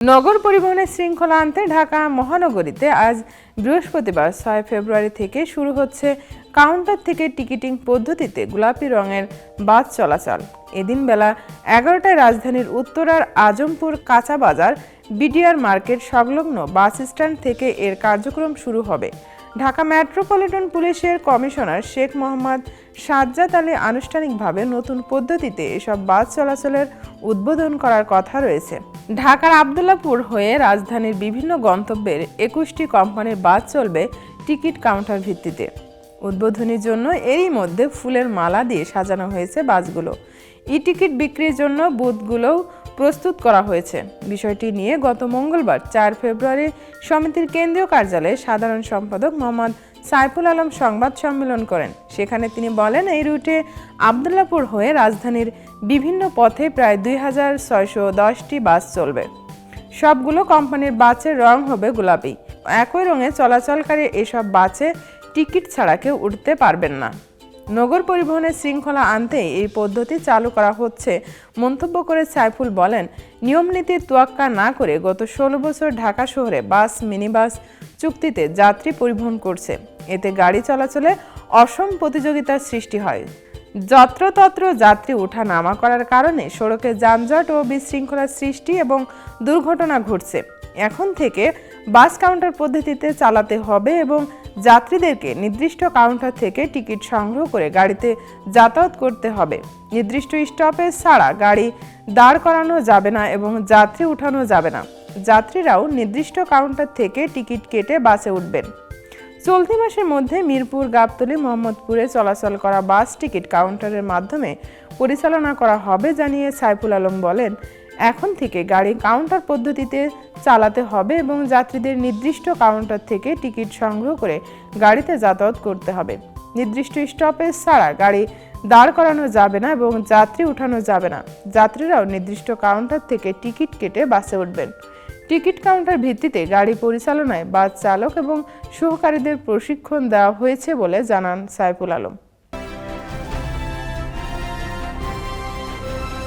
নগর পরিবহনের শৃঙ্খলা আনতে ঢাকা মহানগরীতে আজ বৃহস্পতিবার ছয় ফেব্রুয়ারি থেকে শুরু হচ্ছে কাউন্টার থেকে টিকিটিং পদ্ধতিতে গোলাপি রঙের বাস চলাচল। এদিন বেলা এগারোটায় রাজধানীর উত্তরার আজমপুর কাঁচা বাজার, বিডিআর মার্কেট সংলগ্ন বাস স্ট্যান্ড থেকে এর কার্যক্রম শুরু হবে। ঢাকা মেট্রোপলিটন পুলিশের কমিশনার শেখ মোহাম্মদ সাজ্জাদ আলী আনুষ্ঠানিকভাবে নতুন পদ্ধতিতে এসব বাস চলাচলের উদ্বোধন করার কথা রয়েছে। ঢাকার আবদুল্লাপুর হয়ে রাজধানীর বিভিন্ন গন্তব্যের একুশটি কোম্পানির বাস চলবে টিকিট কাউন্টার ভিত্তিতে। উদ্বোধনীর জন্য এরই মধ্যে ফুলের মালা দিয়ে সাজানো হয়েছে বাসগুলো। ই টিকিট বিক্রির জন্য বুথগুলোও প্রস্তুত করা হয়েছে। বিষয়টি নিয়ে গত মঙ্গলবার চার ফেব্রুয়ারি সমিতির কেন্দ্রীয় কার্যালয়ে সাধারণ সম্পাদক মোহাম্মদ সাইফুল আলম সংবাদ সম্মেলন করেন। সেখানে তিনি বলেন, এই রুটে আবদুল্লাপুর হয়ে রাজধানীর বিভিন্ন পথে প্রায় দুই হাজার ছয়শো দশটি বাস চলবে। সবগুলো কোম্পানির বাসের রং হবে গোলাপি। একই রঙে চলাচলকারী এসব বাসে টিকিট ছাড়া কেউ উঠতে পারবেন না। নগর পরিবহনের শৃঙ্খলা আনতে এই পদ্ধতি চালু করা হচ্ছে। মন্তব্য করে সাইফুল বলেন, নিয়মনীতির তোয়াক্কা না করে গত ষোলো বছর ঢাকা শহরে বাস, মিনিবাস চুক্তিতে যাত্রী পরিবহন করছে। এতে গাড়ি চলাচলে অসম প্রতিযোগিতার সৃষ্টি হয়। যত্রতত্র যাত্রী ওঠা নামা করার কারণে সড়কে যানজট ও বিশৃঙ্খলার সৃষ্টি এবং দুর্ঘটনা ঘটছে। এখন থেকে বাস কাউন্টার পদ্ধতিতে চালাতে হবে এবং যাত্রীদেরকে নির্দিষ্ট কাউন্টার থেকে টিকিট সংগ্রহ করে গাড়িতে যাতায়াত করতে হবে। নির্দিষ্ট স্টপেজ ছাড়া গাড়ি দাঁড় করানো যাবে না এবং যাত্রী উঠানো যাবে না। যাত্রীরাও নির্দিষ্ট কাউন্টার থেকে টিকিট কেটে বাসে উঠবেন। চলতি মাসের মধ্যে মিরপুর, গাবতলী, মোহাম্মদপুরে চলাচল করা বাস টিকিট কাউন্টারের মাধ্যমে পরিচালনা করা হবে, জানিয়ে সাইফুল আলম বলেন। এখন থেকে গাড়ি কাউন্টার পদ্ধতিতে চালাতে হবে এবং যাত্রীদের নির্দিষ্ট কাউন্টার থেকে টিকিট সংগ্রহ করে গাড়িতে যাতায়াত করতে হবে। নির্দিষ্ট স্টপেজ ছাড়া গাড়ি দাঁড় করানো যাবে না এবং যাত্রী উঠানো যাবে না। যাত্রীরাও নির্দিষ্ট কাউন্টার থেকে টিকিট কেটে বাসে উঠবেন। টিকিট কাউন্টার ভিত্তিতে গাড়ি পরিচালনায় বাস চালক এবং সহকারীদের প্রশিক্ষণ দেওয়া হয়েছে বলে জানান সাইফুল আলম।